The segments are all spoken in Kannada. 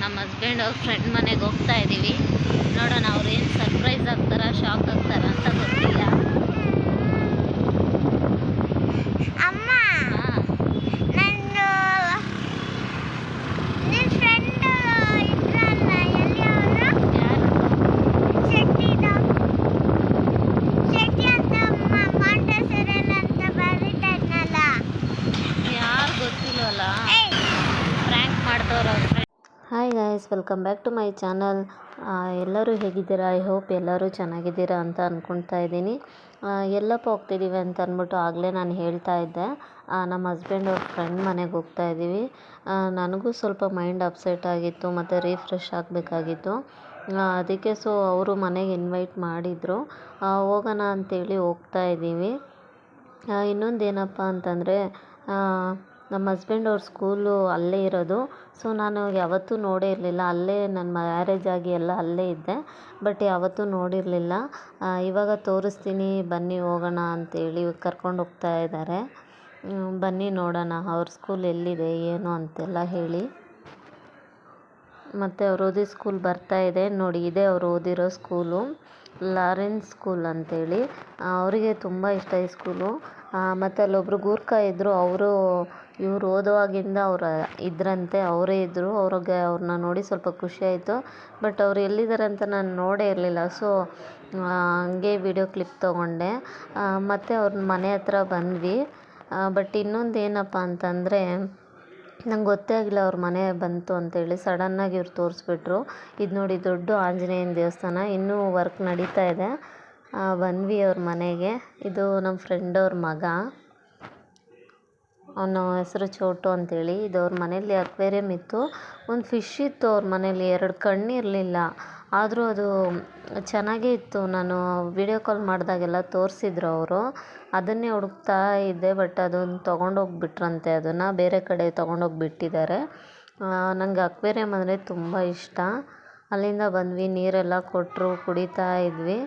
ನಮ್ಮ ಹಸ್ಬೆಂಡ್ ಅವ್ರ ಫ್ರೆಂಡ್ ಮನೆಗೆ ಹೋಗ್ತಾ ಇದ್ದೀವಿ ನೋಡೋಣ ಅವ್ರು ಏನು ಸರ್ಪ್ರೈಸ್ ಆಗ್ತಾರ ಶಾಕ್ ಆಗ್ತಾರ ಅಂತ ಗೊತ್ತಿಲ್ಲ ಅಮ್ಮ ಹಾಂ ನನ್ನ ನಿನ್ನ ಫ್ರೆಂಡ್ ಇದ್ರಲ್ಲ ಎಲ್ಲಿ ಅವರು ಯಾರು ಶೆಟ್ಟಿದ ಶೆಟ್ಟಿ ಅಂತ ಮಾಂಟೇಶ್ವರಲ್ಲಿ ಅಂತ ಬರೀತಾ ಇದ್ನಲ್ಲ ಯಾರು ಗೊತ್ತಿಲ್ವಲ್ಲ ಏಯ್ ಪ್ರ್ಯಾಂಕ್ ಮಾಡ್ದವ್ರು ಅವ್ರ friend guys welcome back to my channel ಎಲ್ಲರೂ ಹೇಗಿದ್ದೀರಾ? ಐ ಹೋಪ್ ಎಲ್ಲರೂ ಚೆನ್ನಾಗಿದ್ದೀರಾ ಅಂತ ಅಂದ್ಕೊಳ್ತಾ ಇದ್ದೀನಿ. ಎಲ್ಲಪ್ಪ ಹೋಗ್ತಿದ್ದೀವಿ ಅಂತ ಅಂದ್ಬಿಟ್ಟು ಆಗಲೇ ನಾನು ಹೇಳ್ತಾ ಇದ್ದೆ. ನಮ್ಮ ಹಸ್ಬೆಂಡ್ ಅವ್ರ ಫ್ರೆಂಡ್ ಮನೆಗೆ ಹೋಗ್ತಾ ಇದ್ದೀವಿ. ನನಗೂ ಸ್ವಲ್ಪ ಮೈಂಡ್ ಅಪ್ಸೆಟ್ ಆಗಿತ್ತು, ಮತ್ತು ರೀಫ್ರೆಶ್ ಆಗಬೇಕಾಗಿತ್ತು. ಅದಕ್ಕೆ ಸೊ ಅವರು ಮನೆಗೆ ಇನ್ವೈಟ್ ಮಾಡಿದರು. ಹೋಗೋಣ ಅಂತೇಳಿ ಹೋಗ್ತಾ ಇದ್ದೀವಿ. ಇನ್ನೊಂದು ಏನಪ್ಪ ಅಂತಂದರೆ ನಮ್ಮ ಹಸ್ಬೆಂಡ್ ಅವ್ರ ಸ್ಕೂಲು ಅಲ್ಲೇ ಇರೋದು. ಸೊ ನಾನು ಯಾವತ್ತೂ ನೋಡೇ ಇರಲಿಲ್ಲ. ಅಲ್ಲೇ ನನ್ನ ಮ್ಯಾರೇಜ್ ಆಗಿ ಎಲ್ಲ ಅಲ್ಲೇ ಇದ್ದೆ. ಬಟ್ ಯಾವತ್ತೂ ನೋಡಿರಲಿಲ್ಲ. ಇವಾಗ ತೋರಿಸ್ತೀನಿ. ಬನ್ನಿ ಹೋಗೋಣ ಅಂತೇಳಿ ಕರ್ಕೊಂಡು ಹೋಗ್ತಾ ಇದ್ದಾರೆ. ಬನ್ನಿ ನೋಡೋಣ. ಅವ್ರ ಸ್ಕೂಲ್ ಎಲ್ಲಿದೆ, ಏನು ಅಂತೆಲ್ಲ ಹೇಳಿ. ಮತ್ತು ಅವ್ರು ಓದಿ ಸ್ಕೂಲ್ ಬರ್ತಾ ಇದೆ. ನೋಡಿ, ಇದೆ ಅವ್ರು ಓದಿರೋ ಸ್ಕೂಲು ಲಾರೆನ್ಸ್ ಸ್ಕೂಲ್ ಅಂತೇಳಿ. ಅವರಿಗೆ ತುಂಬ ಇಷ್ಟ ಈ ಸ್ಕೂಲು ಮತ್ತು ಅಲ್ಲೊಬ್ಬರು ಗೂರ್ಖ ಇದ್ದರು ಅವರು ಇವ್ರು ಓದುವಾಗಿಂದ ಅವ್ರು ಇದ್ರಂತೆ, ಅವರೇ ಇದ್ದರು ಅವ್ರಿಗೆ ಅವ್ರನ್ನ ನೋಡಿ ಸ್ವಲ್ಪ ಖುಷಿ ಆಯಿತು. ಬಟ್ ಅವ್ರು ಎಲ್ಲಿದ್ದಾರೆ ಅಂತ ನಾನು ನೋಡೇ ಇರಲಿಲ್ಲ. ಸೊ ಹಂಗೆ ವಿಡಿಯೋ ಕ್ಲಿಪ್ ತೊಗೊಂಡೆ. ಮತ್ತು ಅವ್ರ ಮನೆ ಹತ್ರ ಬಂದ್ವಿ. ಬಟ್ ಇನ್ನೊಂದು ಏನಪ್ಪ ಅಂತಂದರೆ, ನಂಗೆ ಗೊತ್ತೇ ಆಗಿಲ್ಲ ಅವ್ರ ಮನೆ ಬಂತು ಅಂತೇಳಿ. ಸಡನ್ನಾಗಿ ಇವ್ರು ತೋರಿಸ್ಬಿಟ್ರು. ಇದು ನೋಡಿ ದೊಡ್ಡ ಆಂಜನೇಯನ ದೇವಸ್ಥಾನ. ಇನ್ನೂ ವರ್ಕ್ ನಡೀತಾ ಇದೆ. ಬಂದ್ವಿ ಅವ್ರ ಮನೆಗೆ. ಇದು ನಮ್ಮ ಫ್ರೆಂಡ್ ಅವ್ರ ಮಗ. ಅವನ ಹೆಸರು ಚೋಟು ಅಂತೇಳಿ. ಇದು ಅವ್ರ ಮನೇಲಿ ಅಕ್ವೇರಿಯಮ್ ಇತ್ತು. ಒಂದು ಫಿಶ್ ಇತ್ತು ಅವ್ರ ಮನೇಲಿ ಎರಡು ಕಣ್ಣು ಇರಲಿಲ್ಲ. ಆದರೂ ಅದು ಚೆನ್ನಾಗೇ ಇತ್ತು. ನಾನು ವಿಡಿಯೋ ಕಾಲ್ ಮಾಡಿದಾಗೆಲ್ಲ ತೋರಿಸಿದ್ರು ಅವರು. ಅದನ್ನೇ ಹುಡುಕ್ತಾ ಇದ್ದೆ ಬಟ್ ಅದನ್ನು ತೊಗೊಂಡೋಗ್ಬಿಟ್ರಂತೆ. ಅದನ್ನು ಬೇರೆ ಕಡೆ ತೊಗೊಂಡೋಗ್ಬಿಟ್ಟಿದ್ದಾರೆ. ನನಗೆ ಅಕ್ವೇರಿಯಮ್ ಅಂದರೆ ತುಂಬ ಇಷ್ಟ. ಅಲ್ಲಿಂದ ಬಂದ್ವಿ. ನೀರೆಲ್ಲ ಕೊಟ್ಟರು ಕುಡಿತಾ ಇದ್ವಿ.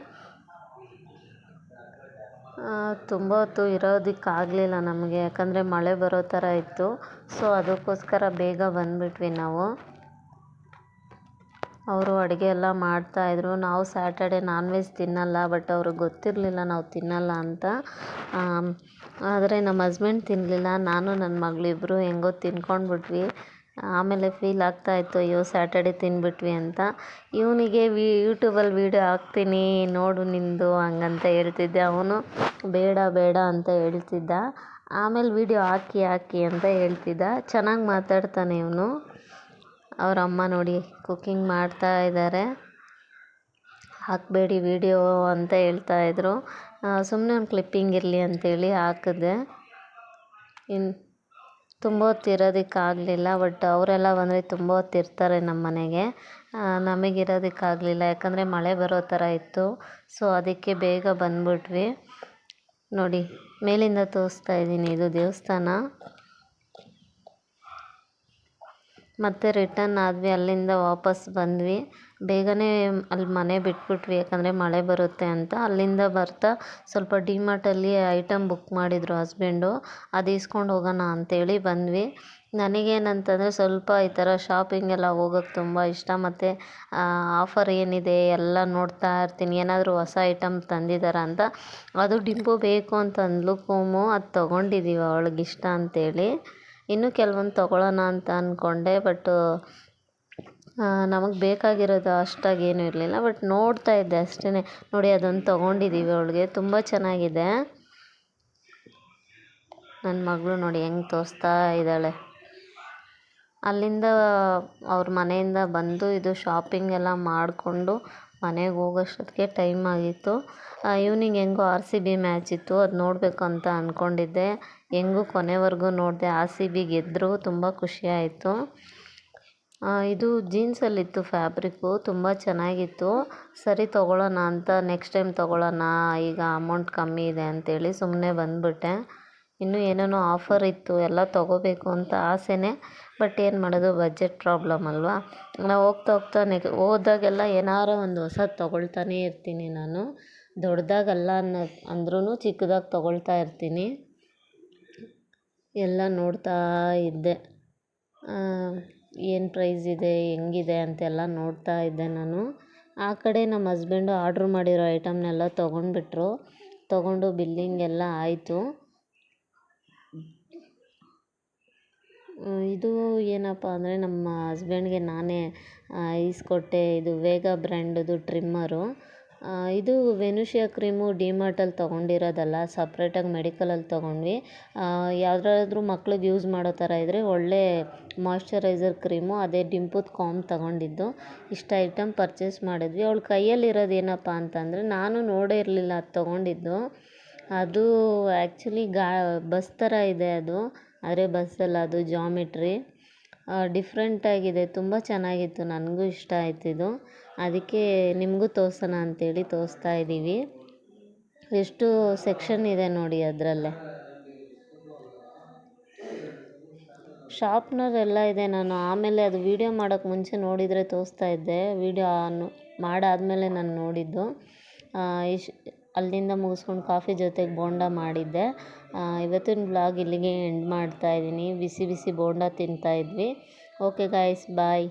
ತುಂಬ ಹೊತ್ತು ಇರೋದಕ್ಕಾಗಲಿಲ್ಲ ನಮಗೆ. ಯಾಕಂದರೆ ಮಳೆ ಬರೋ ಥರ ಇತ್ತು. ಸೊ ಅದಕ್ಕೋಸ್ಕರ ಬೇಗ ಬಂದುಬಿಟ್ವಿ ನಾವು. ಅವರು ಅಡುಗೆ ಎಲ್ಲ ಮಾಡ್ತಾಯಿದ್ರು ನಾವು ಸ್ಯಾಟರ್ಡೆ ನಾನ್ ವೆಜ್ ತಿನ್ನಲ್ಲ ಬಟ್ ಅವ್ರಿಗೆ ಗೊತ್ತಿರಲಿಲ್ಲ ನಾವು ತಿನ್ನಲ್ಲ ಅಂತ. ಆದರೆ ನಮ್ಮ ಹಸ್ಬೆಂಡ್ ತಿನ್ನಲಿಲ್ಲ ನಾನು, ನನ್ನ ಮಗಳಿಬ್ರು ಹೆಂಗೋ ತಿನ್ಕೊಂಡ್ಬಿಟ್ವಿ. ಆಮೇಲೆ ಫೀಲ್ ಆಗ್ತಾಯಿತ್ತು, ಅಯ್ಯೋ ಸ್ಯಾಟರ್ಡೆ ತಿಂದ್ಬಿಟ್ವಿ ಅಂತ. ಇವನಿಗೆ ವಿ ಯೂಟ್ಯೂಬಲ್ಲಿ ವೀಡಿಯೋ ಹಾಕ್ತೀನಿ, ನೋಡು ನಿಂದು ಹಂಗಂತ ಹೇಳ್ತಿದ್ದೆ. ಅವನು, ಬೇಡ ಬೇಡ ಅಂತ ಹೇಳ್ತಿದ್ದ. ಆಮೇಲೆ ವೀಡಿಯೋ ಹಾಕಿ ಹಾಕಿ ಅಂತ ಹೇಳ್ತಿದ್ದ. ಚೆನ್ನಾಗಿ ಮಾತಾಡ್ತಾನೆ ಇವನು. ಅವ್ರ ಅಮ್ಮ ನೋಡಿ ಕುಕ್ಕಿಂಗ್ ಮಾಡ್ತಾ ಇದ್ದಾರೆ ಹಾಕಬೇಡಿ ವಿಡಿಯೋ ಅಂತ ಹೇಳ್ತಾ ಇದ್ರು. ಸುಮ್ಮನೆ ಒಂದು ಕ್ಲಿಪ್ಪಿಂಗ್ ಇರಲಿ ಅಂತೇಳಿ ಹಾಕಿದೆ. ಇನ್ನು ತುಂಬ ಹೊತ್ತು ಆಗಲಿಲ್ಲ ಬಟ್ ಅವರೆಲ್ಲ ಬಂದರೆ ತುಂಬ ಹೊತ್ತಿರ್ತಾರೆ ನಮ್ಮ ಮನೆಗೆ. ಆಗಲಿಲ್ಲ ಯಾಕಂದರೆ ಮಳೆ ಬರೋ ಥರ ಇತ್ತು ಸೊ ಅದಕ್ಕೆ ಬೇಗ ಬಂದ್ಬಿಟ್ವಿ. ನೋಡಿ, ಮೇಲಿಂದ ತೋರಿಸ್ತಾ ಇದ್ದೀನಿ ಇದು ದೇವಸ್ಥಾನ. ಮತ್ತೆ ರಿಟರ್ನ್ ಆದ್ವಿ, ಅಲ್ಲಿಂದ ವಾಪಸ್ ಬಂದ್ವಿ. ಬೇಗನೆ ಅಲ್ಲಿ ಮನೆ ಬಿಟ್ಬಿಟ್ವಿ, ಯಾಕಂದರೆ ಮಳೆ ಬರುತ್ತೆ ಅಂತ. ಅಲ್ಲಿಂದ ಬರ್ತಾ ಸ್ವಲ್ಪ ಡಿಮಾರ್ಟಲ್ಲಿ ಐಟಮ್ ಬುಕ್ ಮಾಡಿದರು ಹಸ್ಬೆಂಡು ಅದು ಇಸ್ಕೊಂಡು ಹೋಗೋಣ ಅಂತೇಳಿ ಬಂದ್ವಿ. ನನಗೇನಂತಂದರೆ ಸ್ವಲ್ಪ ಈ ಥರ ಶಾಪಿಂಗೆಲ್ಲ ಹೋಗೋಕ್ಕೆ ತುಂಬ ಇಷ್ಟ. ಮತ್ತು ಆಫರ್ ಏನಿದೆ ಎಲ್ಲ ನೋಡ್ತಾ ಇರ್ತೀನಿ. ಏನಾದರೂ ಹೊಸ ಐಟಮ್ ತಂದಿದ್ದಾರಾ ಅಂತ. ಅದು ಡಿಂಪು ಬೇಕು ಅಂತ ಅಂದ್ಲು ಕೋಮು. ಅದು ತೊಗೊಂಡಿದ್ದೀವಿ ಅವಳಿಗಿಷ್ಟ ಅಂತೇಳಿ. ಇನ್ನೂ ಕೆಲವೊಂದು ತೊಗೊಳ್ಳೋಣ ಅಂತ ಅಂದ್ಕೊಂಡೆ ಬಟ್ ನಮಗೆ ಬೇಕಾಗಿರೋದು ಅಷ್ಟಾಗಿ ಏನೂ ಇರಲಿಲ್ಲ. ಬಟ್ ನೋಡ್ತಾ ಇದ್ದೆ ಅಷ್ಟೇ ನೋಡಿ, ಅದೊಂದು ತೊಗೊಂಡಿದ್ದೀವಿ ಅವಳಿಗೆ. ತುಂಬ ಚೆನ್ನಾಗಿದೆ. ನನ್ನ ಮಗಳು ನೋಡಿ ಹೆಂಗೆ ತೋರಿಸ್ತಾ ಇದ್ದಾಳೆ. ಅಲ್ಲಿಂದ ಅವ್ರ ಮನೆಯಿಂದ ಬಂದು ಇದು ಶಾಪಿಂಗ್ ಎಲ್ಲ ಮಾಡಿಕೊಂಡು ಮನೆಗೆ ಹೋಗೋಷ್ಟೊತ್ತಿಗೆ ಟೈಮ್ ಆಗಿತ್ತು. ಈವ್ನಿಂಗ್ ಹೆಂಗೋ ಆರ್ ಸಿ ಬಿ ಮ್ಯಾಚ್ ಇತ್ತು. ಅದು ನೋಡಬೇಕು ಅಂತ ಅಂದ್ಕೊಂಡಿದ್ದೆ ಹೆಂಗೂ ಕೊನೆವರೆಗೂ ನೋಡಿದೆ ಆರ್ ಸಿ ಬಿ ಗೆದ್ದರು ತುಂಬ ಖುಷಿ ಆಯಿತು ಇದು ಜೀನ್ಸಲ್ಲಿತ್ತು ಫ್ಯಾಬ್ರಿಕ್ಕು, ತುಂಬ ಚೆನ್ನಾಗಿತ್ತು. ಸರಿ ತೊಗೊಳ್ಳೋಣ ಅಂತ ನೆಕ್ಸ್ಟ್ ಟೈಮ್ ತೊಗೊಳ್ಳೋಣ, ಈಗ ಅಮೌಂಟ್ ಕಮ್ಮಿ ಇದೆ ಅಂತೇಳಿ ಸುಮ್ಮನೆ ಬಂದುಬಿಟ್ಟೆ. ಇನ್ನೂ ಏನೇನೋ ಆಫರ್ ಇತ್ತು, ಎಲ್ಲ ತೊಗೋಬೇಕು ಅಂತ ಆಸೆನೇ, ಬಟ್ ಏನು ಮಾಡೋದು, ಬಜೆಟ್ ಪ್ರಾಬ್ಲಮ್ ಅಲ್ವಾ? ನಾವು ಹೋಗ್ತಾ ಹೋಗ್ತಾ ನೆಕ್, ಹೋದಾಗೆಲ್ಲ ಏನಾರು ಒಂದು ಹೊಸದು ತೊಗೊಳ್ತಾನೇ ಇರ್ತೀನಿ ನಾನು. ದೊಡ್ಡದಾಗಲ್ಲ ಅನ್ನೋ ಅಂದ್ರೂ ಚಿಕ್ಕದಾಗಿ ತೊಗೊಳ್ತಾ ಇರ್ತೀನಿ. ಎಲ್ಲ ನೋಡ್ತಾ ಇದ್ದೆ. ಏನು ಪ್ರೈಸ್ ಇದೆ, ಹೆಂಗಿದೆ ಅಂತೆಲ್ಲ ನೋಡ್ತಾ ಇದ್ದೆ ನಾನು. ಆ ಕಡೆ ನಮ್ಮ ಹಸ್ಬೆಂಡು ಆರ್ಡ್ರ್ ಮಾಡಿರೋ ಐಟಮ್ನೆಲ್ಲ ತೊಗೊಂಡ್ಬಿಟ್ರು. ತೊಗೊಂಡು ಬಿಲ್ಲಿಂಗ್ ಎಲ್ಲ ಆಯಿತು. ಇದು ಏನಪ್ಪ ಅಂದರೆ ನಮ್ಮ ಹಸ್ಬೆಂಡ್ಗೆ ನಾನೇ ಈಸ್ಕೊಟ್ಟೆ ಇದು ವೇಗ ಬ್ರ್ಯಾಂಡದು ಟ್ರಿಮ್ಮರು ಇದು ವೆನುಷಿಯಾ ಕ್ರೀಮು ಡಿಮಾರ್ಟಲ್ಲಿ ತೊಗೊಂಡಿರೋದಲ್ಲ ಸಪ್ರೇಟಾಗಿ ಮೆಡಿಕಲಲ್ಲಿ ತೊಗೊಂಡ್ವಿ. ಯಾವುದಾದ್ರೂ ಮಕ್ಳಿಗೆ ಯೂಸ್ ಮಾಡೋ ಥರ ಇದ್ದರೆ ಒಳ್ಳೆ ಮಾಯ್ಶ್ಚರೈಸರ್ ಕ್ರೀಮು ಅದೇ ಡಿಂಪುತ್ ಕಾಮ್ ತಗೊಂಡಿದ್ದು. ಇಷ್ಟು ಐಟಮ್ ಪರ್ಚೇಸ್ ಮಾಡಿದ್ವಿ. ಅವಳ ಕೈಯಲ್ಲಿರೋದು ಏನಪ್ಪ ಅಂತಂದರೆ, ನಾನು ನೋಡೇ ಇರಲಿಲ್ಲ ಅದು ತೊಗೊಂಡಿದ್ದು. ಅದು ಆ್ಯಕ್ಚುಲಿ ಗಾ, ಬಸ್ ಥರ ಇದೆ ಅದು. ಆದರೆ ಬಸ್ಸಲ್ಲ ಅದು ಜಾಮಿಟ್ರಿ ಡಿಫ್ರೆಂಟಾಗಿದೆ ತುಂಬ ಚೆನ್ನಾಗಿತ್ತು. ನನಗೂ ಇಷ್ಟ ಆಯ್ತಿದು ಅದಕ್ಕೆ ನಿಮಗೂ ತೋರ್ಸೋಣ ಅಂತೇಳಿ ತೋರಿಸ್ತಾ ಇದ್ದೀವಿ. ಎಷ್ಟು ಸೆಕ್ಷನ್ ಇದೆ ನೋಡಿ ಅದರಲ್ಲೇ. ಶಾರ್ಪ್ನರ್ ಎಲ್ಲ ಇದೆ ನಾನು ಆಮೇಲೆ ಅದು ವೀಡಿಯೋ ಮಾಡೋಕ್ಕೆ ಮುಂಚೆ ನೋಡಿದರೆ ತೋರಿಸ್ತಾ ಇದ್ದೆ. ವೀಡಿಯೋ ಮಾಡಾದಮೇಲೆ ನಾನು ನೋಡಿದ್ದು. ಇಶ್, ಅಲ್ಲಿಂದ ಮುಗಿಸ್ಕೊಂಡು ಕಾಫಿ ಜೊತೆಗೆ ಬೋಂಡ ಮಾಡಿದ್ದೆ. ಇವತ್ತಿನ ಬ್ಲಾಗ್ ಇಲ್ಲಿಗೆ ಎಂಡ್ ಮಾಡ್ತಾ ಇದ್ದೀನಿ. ಬಿಸಿ ಬಿಸಿ ಬೋಂಡ ತಿಂತಾಯಿದ್ವಿ ಓಕೆ ಗಾಯ್ಸ್, ಬಾಯ್.